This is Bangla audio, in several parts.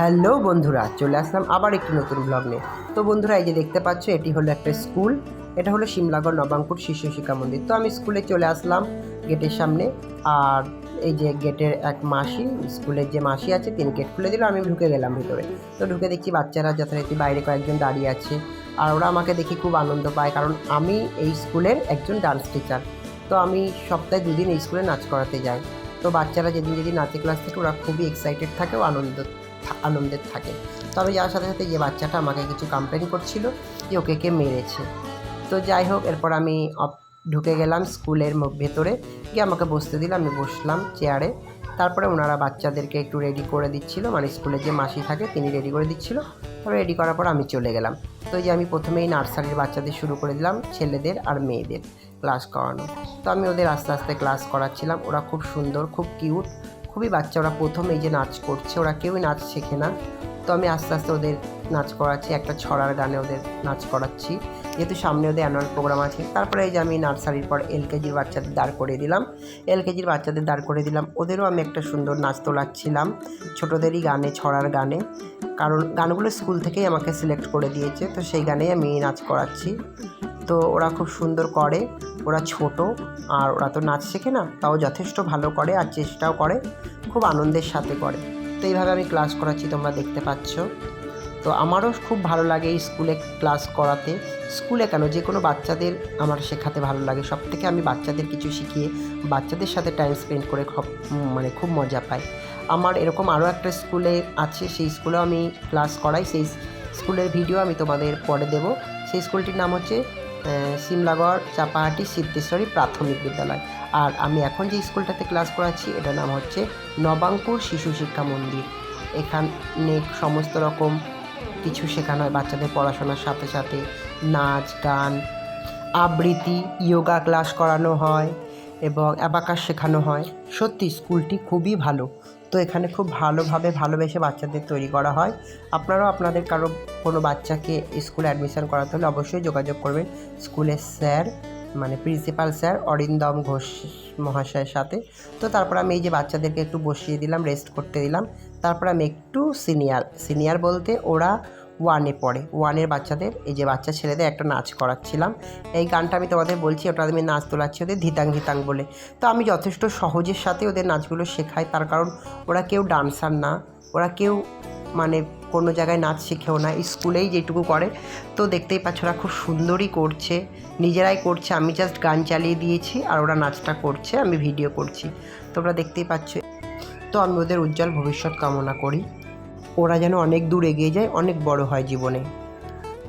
হ্যালো বন্ধুরা, চলে আসলাম আবার একটি নতুন ব্লগ নিয়ে। তো বন্ধুরা, এই যে দেখতে পাচ্ছ, এটি হলো একটা স্কুল এটা হলো শিমলাগড় নবাঙ্কুর শিশু শিক্ষা মন্দির। তো আমি স্কুলে চলে আসলাম গেটের সামনে। আর এই যে গেটের এক মাসি স্কুলের যে মাসি আছে, তিনি গেট খুলে দিল, আমি ঢুকে গেলাম ভিতরে। তো ঢুকে দেখছি বাচ্চারা যথারীতি বাইরে কয়েকজন দাঁড়িয়ে আছে। আর ওরা আমাকে দেখি খুব আনন্দ পায়, কারণ আমি এই স্কুলের একজন ডান্স টিচার তো আমি সপ্তাহে দুদিন এই স্কুলে নাচ করাতে যাই। তো বাচ্চারা যেদিন যেদিন নাচের ক্লাস থাকে, ওরা খুবই এক্সাইটেড থাকে ও আনন্দ আনন্দের থাকে। তবে যাওয়ার সাথে সাথে যে বাচ্চাটা আমাকে কিছু কমপ্লেন করছিল, যে ওকে কে মেরেছে। তো যাই হোক, এরপর আমি ঢুকে গেলাম স্কুলের ভেতরে। গিয়ে আমাকে বসতে দিল, আমি বসলাম চেয়ারে তারপরে ওনারা বাচ্চাদেরকে একটু রেডি করে দিচ্ছিল। মানে স্কুলে যে মাসি থাকে, তিনি রেডি করে দিচ্ছিল। তারপরে রেডি করার পর আমি চলে গেলাম। তো যে আমি প্রথমেই নার্সারির বাচ্চাদের শুরু করে দিলাম, ছেলেদের আর মেয়েদের ক্লাস করানো। তো আমি ওদের আস্তে আস্তে ক্লাস করাচ্ছিলাম। ওরা খুব সুন্দর, খুব কিউট খুবই বাচ্চা, ওরা প্রথম এই যে নাচ করছে, ওরা কেউই নাচ শেখে না। তো আমি আস্তে আস্তে ওদের নাচ করাচ্ছি, একটা ছড়ার গানে ওদের নাচ করাচ্ছি। যেহেতু সামনে ওদের অ্যানুয়াল প্রোগ্রাম আছে, তারপরে এই যে আমি নার্সারির পর এলকেজির বাচ্চাদের দাঁড় করিয়ে দিলাম। এলকেজির বাচ্চাদের দাঁড় করিয়ে দিলাম, ওদেরও আমি একটা সুন্দর নাচ তোলাচ্ছিলাম, ছোটোদেরই গানে, ছড়ার গানে। কারণ গানগুলো স্কুল থেকেই আমাকে সিলেক্ট করে দিয়েছে, তো সেই গানেই আমি নাচ করাচ্ছি। তো ওরা খুব সুন্দর করে। ওরা ছোট আর ওরা তো নাচ শেখে না, তাও যথেষ্ট ভালো করে আর চেষ্টাও করে, খুব আনন্দের সাথে করে। তো এইভাবে আমি ক্লাস করাচ্ছি, তোমরা দেখতে পাচ্ছ। তো আমারও খুব ভালো লাগে স্কুলে ক্লাস করাতে। স্কুলে কেন? যে কোনো বাচ্চাদের আমার শেখাতে ভালো লাগে। সব থেকে আমি বাচ্চাদের কিছু শিখিয়ে বাচ্চাদের সাথে টাইম স্পেন্ড করে খুব মানে খুব মজা পাই। আমার এরকম আরও একটা স্কুলে আছে, সেই স্কুলেও আমি ক্লাস করাই। সেই স্কুলের ভিডিও আমি তোমাদের পরে দেব। সেই স্কুলটির নাম হচ্ছে সিমলাগড়, চাপাহাটি, সিদ্ধেশ্বরী প্রাথমিক বিদ্যালয়। আর আমি এখন যে স্কুলটাতে ক্লাস করাচ্ছি, এটার নাম হচ্ছে নবাঙ্কুর শিশু শিক্ষা মন্দির। এখানে সমস্ত রকম কিছু শেখানো হয় বাচ্চাদের পড়াশোনার সাথে সাথে। নাচ, গান, আবৃত্তি যোগা ক্লাস করানো হয় এবং অ্যাবাকাস শেখানো হয়। সত্যি স্কুলটি খুবই ভালো। তো এখানে খুব ভালোভাবে ভালোবেসে বাচ্চাদের তৈরি করা হয়। আপনারাও আপনাদের কারও কোনো বাচ্চাকে স্কুলে অ্যাডমিশান করাতে হলে অবশ্যই যোগাযোগ করবেন স্কুলের স্যার মানে প্রিন্সিপাল স্যার অরিন্দম ঘোষ মহাশয়ের সাথে। তো তারপর আমি এই যে বাচ্চাদেরকে একটু বসিয়ে দিলাম রেস্ট করতে দিলাম। তারপর আমি একটু সিনিয়র সিনিয়র বলতে ওরা ওয়ানে পড়ে। ওয়ানের বাচ্চাদের, এই যে বাচ্চা ছেলেদের একটা নাচ করাচ্ছিলাম। এই গানটা আমি তোমাদের বলছি, ওটা আমি নাচ তোলাচ্ছি ওদের ধিতাং ধিতাং বলে। তো আমি যথেষ্ট সহজের সাথে ওদের নাচগুলো শেখাই, তার কারণ ওরা কেউ ডান্সার না, ওরা কেউ মানে কোনো জায়গায় নাচ শিখেও না, স্কুলেই যেটুকু করে। তো দেখতেই পাচ্ছ ওরা খুব সুন্দরই করছে, নিজেরাই করছে। আমি জাস্ট গান চালিয়ে দিয়েছি আর ওরা নাচটা করছে, আমি ভিডিও করছি। তোমরা দেখতেই পাচ্ছ। তো আমি ওদের উজ্জ্বল ভবিষ্যৎ কামনা করি। ওরা যেন অনেক দূর এগিয়ে যায়, অনেক বড় হয় জীবনে।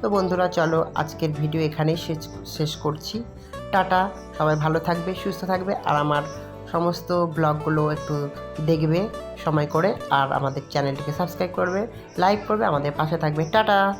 তো বন্ধুরা, চলো আজকের ভিডিও এখানেই শেষ শেষ করছি। টাটা, সবাই ভালো থাকবে, সুস্থ থাকবে, আর আমার সমস্ত ব্লগগুলো একটু দেখবে সময় করে, আর আমাদের চ্যানেলটিকে সাবস্ক্রাইব করবে, লাইক করবে, আমাদের পাশে থাকবে। টাটা!